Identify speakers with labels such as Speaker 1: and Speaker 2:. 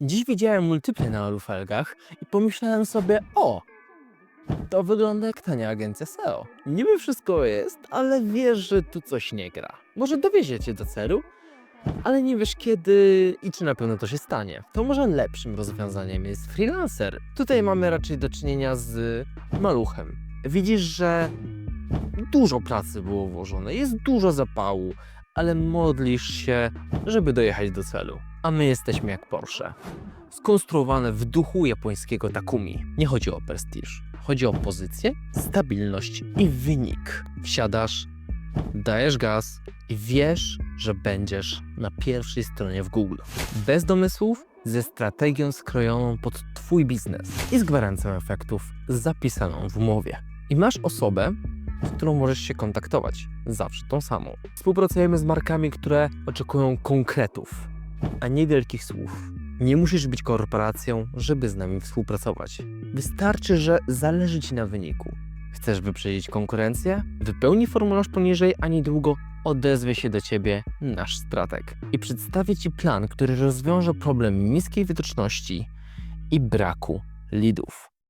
Speaker 1: Dziś widziałem multiple na alufelgach i pomyślałem sobie, o, to wygląda jak tania agencja SEO. Niby wszystko jest, ale wiesz, że tu coś nie gra. Może dowiezie cię do celu, ale nie wiesz kiedy i czy na pewno to się stanie. To może lepszym rozwiązaniem jest freelancer. Tutaj mamy raczej do czynienia z maluchem. Widzisz, że dużo pracy było włożone, jest dużo zapału, ale modlisz się, żeby dojechać do celu. A my jesteśmy jak Porsche. Skonstruowane w duchu japońskiego Takumi. Nie chodzi o prestiż. Chodzi o pozycję, stabilność i wynik. Wsiadasz, dajesz gaz i wiesz, że będziesz na pierwszej stronie w Google. Bez domysłów, ze strategią skrojoną pod Twój biznes i z gwarancją efektów zapisaną w umowie. I masz osobę, z którą możesz się kontaktować. Zawsze tą samą. Współpracujemy z markami, które oczekują konkretów, a nie wielkich słów. Nie musisz być korporacją, żeby z nami współpracować. Wystarczy, że zależy Ci na wyniku. Chcesz wyprzedzić konkurencję? Wypełnij formularz poniżej, a niedługo odezwie się do Ciebie nasz strateg i przedstawi Ci plan, który rozwiąże problem niskiej widoczności i braku lidów.